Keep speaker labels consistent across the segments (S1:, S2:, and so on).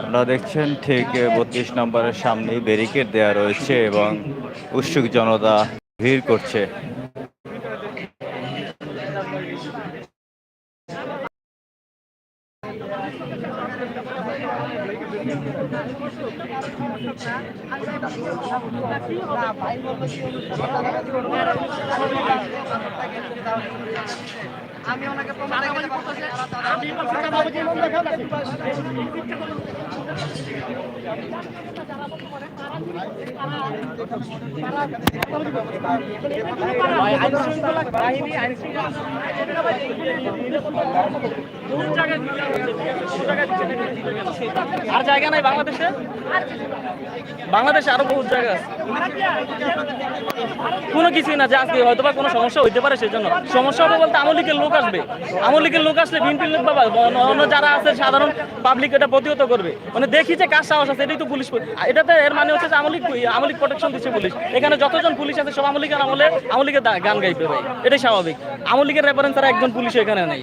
S1: আপনারা দেখছেন ঠিক বত্রিশ নম্বরের সামনেই ব্যারিকেড দেওয়া রয়েছে এবং উৎসুক জনতা ভিড় করছে।
S2: আমি ওনাকে প্রমাণ দেখাতে পারতেছি আমি
S3: আর জায়গা নাই বাংলাদেশে? বাংলাদেশে আরও বহুত জায়গা আছে। কোনো কিছুই না যে আজকে হয়তো বা কোনো সমস্যা হইতে পারে সেজন্য। সমস্যা হবে বলতে আমলিকের লোক আসবে। আমলিকের লোক আসলে বিএনপির লোক বাবা, অন্য যারা আছে সাধারণ পাবলিক এটা প্রতিহত করবে। মানে দেখি যে কার সাহস আছে, এটাই তো পুলিশ এটাতে এর মানে হচ্ছে যে আমলিক আমলিক প্রোটেকশন দিচ্ছে পুলিশ। এখানে যতজন পুলিশ আছে সব আমলিকের আমলে আমলিকের গান গাইবে ভাই। এটাই স্বাভাবিক। আমলিকের রেফারেন্স তারা একজন পুলিশ এখানে নেই।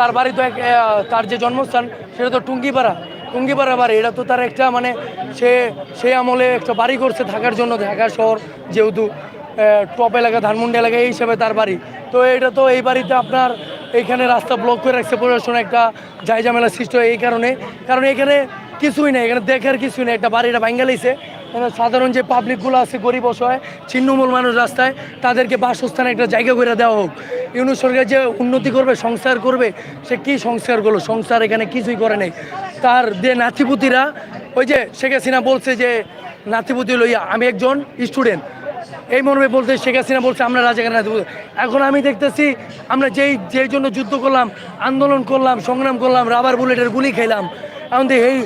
S4: তার বাড়ি তো এক তার যে জন্মস্থান, সেটা তো টুঙ্গিপাড়া। টুঙ্গিপাড়া বাড়ি। এটা তো তার একটা মানে সে সেই আমলে একটা বাড়ি করছে থাকার জন্য, ঢাকা শহর, যেহেতু টপ এলাকা, ধানমন্ডি এলাকা, এই হিসাবে তার বাড়ি। তো এটা তো এই বাড়িতে আপনার এইখানে রাস্তা ব্লক করে রাখছে প্রশাসন, একটা জায়জামেলা সৃষ্টি হয় এই কারণে। কারণ এখানে কিছুই নেই, এখানে দেখার কিছুই নেই, একটা বাড়িটা ভাঙ্গা লাইছে। সাধারণ যে পাবলিকগুলো আছে, গরিব অসহায়, ছিন্নমূল মানুষ রাস্তায়, তাদেরকে বাসস্থানে একটা জায়গা করে দেওয়া হোক। ইউনুস সরকার যে উন্নতি করবে, সংস্কার করবে, সে কি সংস্কার করল? সংস্কার এখানে কিছুই করে নেই। তার যে নাতিপুতিরা, ওই যে শেখ হাসিনা বলছে যে, নাতিপুতি লইয়া আমি একজন স্টুডেন্ট এই মর্মে বলতে শেখ হাসিনা বলছে, আমরা রাজাকার নাতিপুতি? এখন আমি দেখতেছি, আমরা যেই যেই জন্য যুদ্ধ করলাম, আন্দোলন করলাম, সংগ্রাম করলাম রাবার বুলেটের গুলি খেলাম এখন এই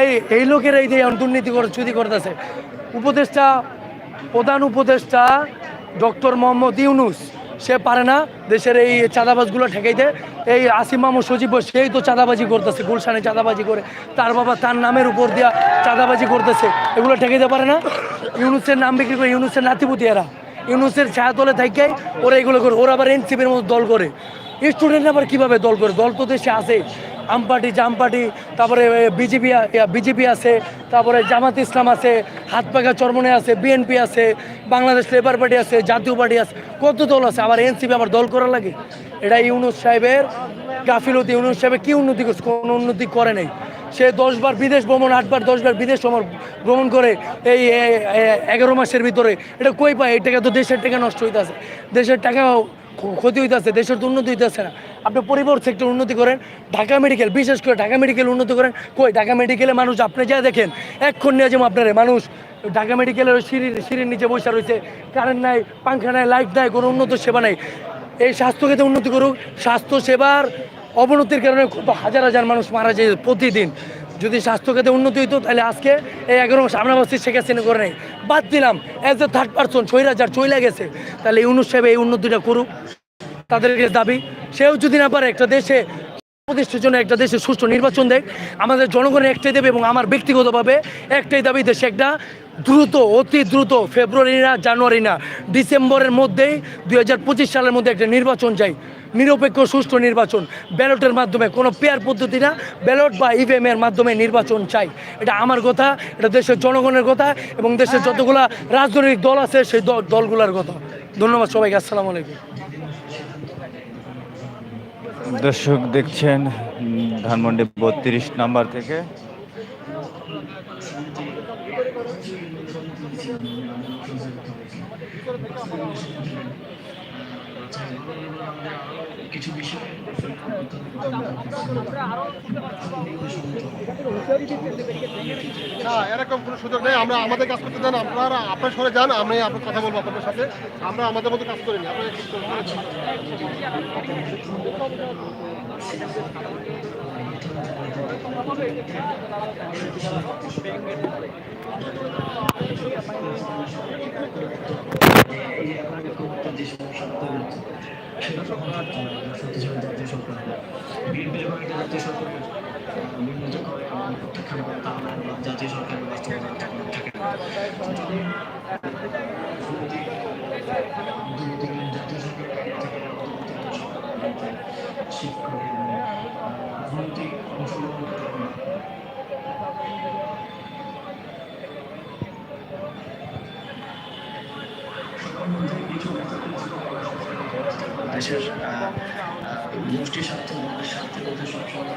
S4: এই এই লোকের এই যে দুর্নীতি করে চুরি করতেছে। উপদেষ্টা, প্রধান উপদেষ্টা, ডক্টর মোহাম্মদ ইউনুস, সে পারে না দেশের এই চাঁদাবাজগুলো ঠেকাইতে এই আসিম মাহমুদ সজীব সেই তো চাঁদাবাজি করতেছে, গুলশানে চাঁদাবাজি করে। তার বাবা তার নামের উপর দিয়া চাঁদাবাজি করতেছে, এগুলো ঠেকাইতে পারে না। ইউনুসের নাম বিক্রি করে ইউনুসের নাতিপুতি এরা। ইউনুসের ছায়াতলে থাকেই ওরা এগুলো করে, ওরা আবার এনসিপির মতো দল করে। স্টুডেন্ট আবার কীভাবে দল করে? দল তো দেশে আছে। আম পার্টি জাম পার্টি তারপরে বিজেপি বিজেপি আছে, তারপরে জামাত ইসলাম আছে, হাত পাকা চরমনে আছে, বিএনপি আছে, বাংলাদেশ লেবার পার্টি আছে, জাতীয় পার্টি আছে, কত দল আছে? আবার এনসিপি আবার দল করা লাগে? এটা ইউনুস সাহেবের, গাফিলতি ইউনুস সাহেবের কী উন্নতি করছে? কোনো উন্নতি করে নাই। সে দশবার বিদেশ ভ্রমণ আটবার দশবার বিদেশ ভ্রমণ করে এই এগারো মাসের ভিতরে, এটা কই পায়? এই টাকা তো দেশের টাকা নষ্ট হইতে আছে দেশের টাকা ক্ষ- ক্ষতি হইতেছে, দেশের তো উন্নতি হইতেছে না। আপনি পরিবহন সেক্টর উন্নতি করেন, ঢাকা মেডিকেল বিশেষ করে ঢাকা মেডিকেল উন্নতি করেন। কই, ঢাকা মেডিকেলে মানুষ, আপনি যা দেখেন এক্ষণ নিয়ে যেমন আপনার, মানুষ। ঢাকা মেডিকেলের সিঁড়ির সিঁড়ির নিচে বসে রয়েছে কারেন্ট নাই, পাংখা নাই লাইট নাই, কোনো উন্নত সেবা নাই। এই স্বাস্থ্যক্ষেত্রে উন্নতি করুক স্বাস্থ্য সেবার অবনতির কারণে কত হাজার হাজার মানুষ মারা যায় প্রতিদিন। যদি স্বাস্থ্যখাতে উন্নতি হইতো, তাহলে আজকে এই এগারো মাস আমরা ভাবছি শেখ হাসিনা করে নেই। বাদ দিলাম অ্যাজ এ থার্ড পার্সন ছয়রাজার চইলা গেছে। তাহলে ইউনুস সাহেব এই উন্নতিটা করুক। তাদেরকে দাবি, সেও যদি না পারে একটা দেশে প্রতিষ্ঠার জন্য একটা দেশে সুষ্ঠু নির্বাচন দেখ আমাদের জনগণের একটাই দেবে এবং আমার ব্যক্তিগতভাবে একটাই দাবি, দেশে একটা দ্রুত, অতি দ্রুত ফেব্রুয়ারি না, জানুয়ারি না, ডিসেম্বরের মধ্যেই দুই হাজার পঁচিশ সালের মধ্যে একটা নির্বাচন চাই। নিরপেক্ষ সুষ্ঠু নির্বাচন ব্যালটের মাধ্যমে, কোনো পেয়ার পদ্ধতি না, ব্যালট বা ইভিএম এর মাধ্যমে নির্বাচন চাই। এটা আমার কথা, এটা দেশের জনগণের কথা এবং দেশের যতগুলা রাজনৈতিক দল আছে, সেই দল- দলগুলোর কথা। ধন্যবাদ সবাইকে, আসসালামু আলাইকুম।
S1: দর্শক দেখছেন, ধানমন্ডি বত্রিশ নাম্বার থেকে।
S5: না, এরকম কোনো সুযোগ নেই। আমরা আমাদের কাজ করতে দেন, আপনারা আপনার সরে যান, আমি আপনার কথা বলব আপনাদের সাথে। আমরা আমাদের মতো কাজ করিনি, আপনারা
S6: জাতীয় সরকারের বাস্তবতা তখন থাকে না। জাতীয় সরকারের থেকে শিক্ষক এবং রাজনৈতিক অংশগ্রহণ করতে পারে না। দেশের গোষ্ঠীর স্বার্থে দলের স্বার্থের মধ্যে সবসময়